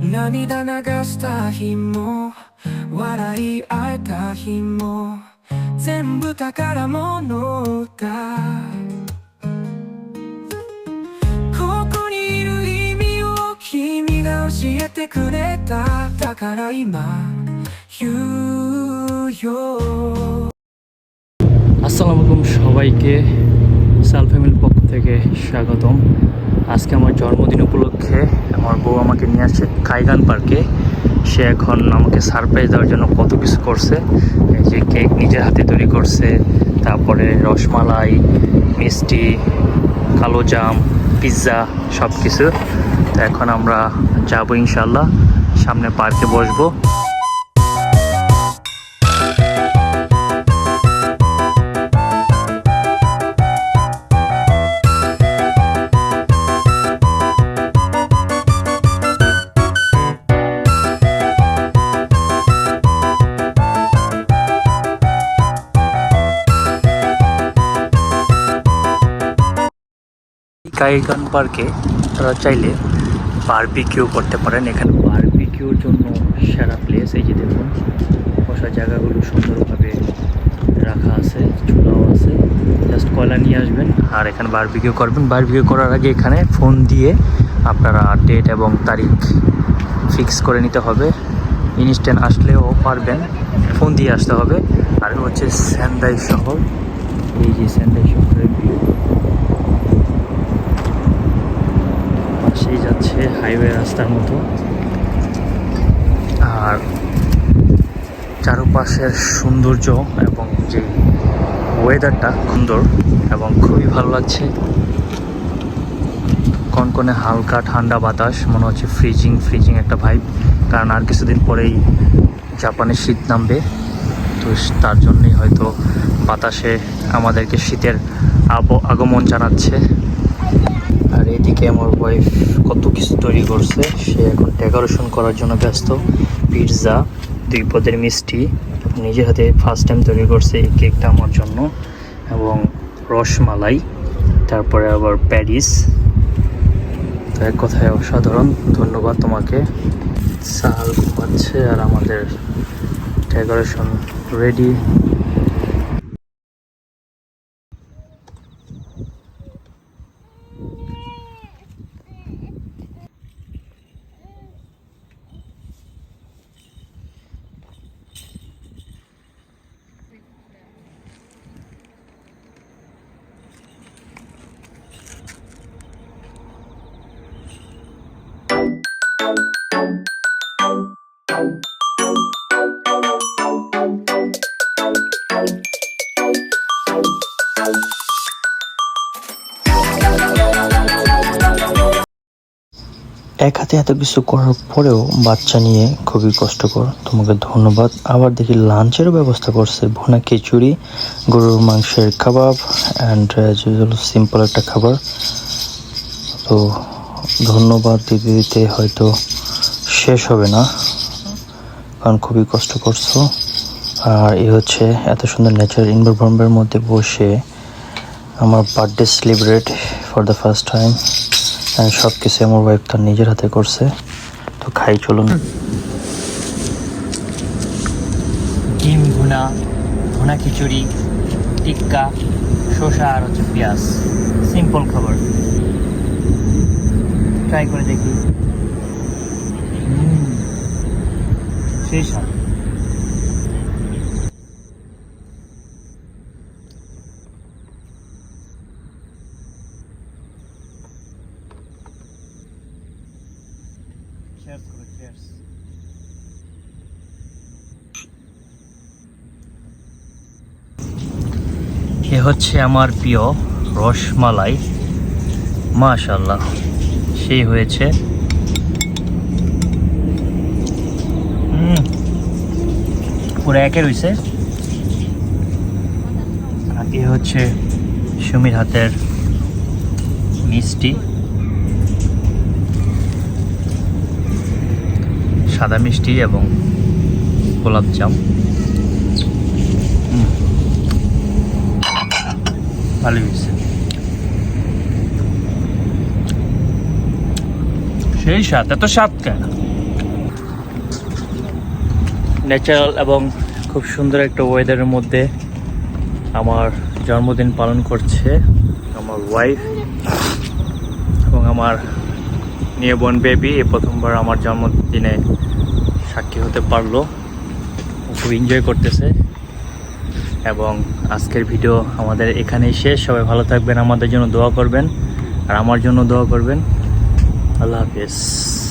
涙流した日も笑い合えた日も全部宝物だここにいる意味を君が教えてくれただから今言うよ আসসালামু আলাইকুম সবাইকে সাল ফ্যামিলির পক্ষ থেকে স্বাগতম। আজকে আমার জন্মদিন উপলক্ষে আমার বউ আমাকে নিয়ে আসছে কাইগান পার্কে সে এখন আমাকে সারপ্রাইজ দেওয়ার জন্য কত কিছু করছে। যে কেক নিজের হাতে তৈরি করছে, তারপরে রসমালাই, মিষ্টি, কালো জাম পিৎজা সব কিছু তো এখন আমরা যাব ইনশাল্লাহ সামনে পার্কে বসবো। কাইগান পার্কে তারা চাইলে বারবিকিউ করতে পারেন। এখানে বারবিকিউর জন্য সেরা প্লেস এই যে দেখুন, বসার জায়গাগুলো সুন্দরভাবে রাখা আছে চুলাও আছে। জাস্ট কয়লা নিয়ে আসবেন আর এখানে বারবিকিউ করবেন। বারবিকিউ করার আগে এখানে ফোন দিয়ে আপনারা ডেট এবং তারিখ ফিক্স করে নিতে হবে। ইনস্ট্যান্ট আসলেও পারবেন ফোন দিয়ে আসতে হবে। আর হচ্ছে স্যান্ডাই শহর, এই যে স্যান্ডাই শহরের পাশেই যাচ্ছে হাইওয়ে রাস্তার মতো। আর চারপাশের সৌন্দর্য এবং যে ওয়েদারটা সুন্দর এবং খুবই ভালো লাগছে। কনকনে হালকা ঠান্ডা বাতাস, মনে হচ্ছে ফ্রিজিং ফ্রিজিং একটা ভাইব কারণ আর কিছুদিন পরেই জাপানে শীত নামবে। তো তার জন্যই হয়তো বাতাসে আমাদেরকে শীতের আগমন জানাচ্ছে। এদিকে আমার ওয়াইফ কত কিছু তৈরি করছে। সে এখন ডেকোরেশন করার জন্য ব্যস্ত। পিৎজা দুই পদের মিষ্টি, নিজের হাতে ফার্স্ট টাইম তৈরি করছে এই কেকটা আমার জন্য। এবং রসমালাই, তারপরে আবার প্যারিস। তো এক কথায় অসাধারণ। ধন্যবাদ তোমাকে। সাল ঘুমাচ্ছে আর আমাদের ডেকোরেশন রেডি এক হাতে এত কিছু করার পরেও বাচ্চা নিয়ে খুবই কষ্টকর। তোমাকে ধন্যবাদ। আবার দেখি লাঞ্চেরও ব্যবস্থা করছে। ভুনা খিচুড়ি, গরুর মাংসের কাবাব অ্যান্ড সিম্পল একটা খাবার। তো ধন্যবাদ দিতে দিতে হয়তো শেষ হবে না, কারণ খুবই কষ্ট করছ। আর এ হচ্ছে এত সুন্দর ন্যাচারাল এনভারনমেন্টের মধ্যে বসে আমার birthday celebrate for the first time সব কিছু আমার ওয়াইফ তার নিজের হাতে করছে। তো খাই, চলুন। ডিম ভুনা ভুনা খিচুড়ি, টিক্কা, শসা আর হচ্ছে পেঁয়াজ। সিম্পল খাবার। ট্রাই করে দেখি। সেই স্বাদ। Cheers করো cheers. এ হচ্ছে আমার প্রিয় রসমালাই। মাশাল্লাহ সেই হয়েছে। পুরো একে রয়েছে আর এ হচ্ছে সুমির হাতের মিষ্টি। সাদা মিষ্টি এবং গোলাপ জাম। হুম। হয়েছে। সেই স্বাদ, এত স্বাদ কেন? ন্যাচারাল এবং খুব সুন্দর একটা ওয়েদারের মধ্যে আমার জন্মদিন পালন করছে আমার ওয়াইফ এবং আমার নিয়ে বোন বেবি এ প্রথমবার আমার জন্মদিনে সাক্ষী হতে পারল, খুব এনজয় করতেছে। এবং আজকের ভিডিও আমাদের এখানেই শেষ। সবাই ভালো থাকবেন, আমাদের জন্য দোয়া করবেন, আর আমার জন্য দোয়া করবেন। আল্লাহ হাফিজ।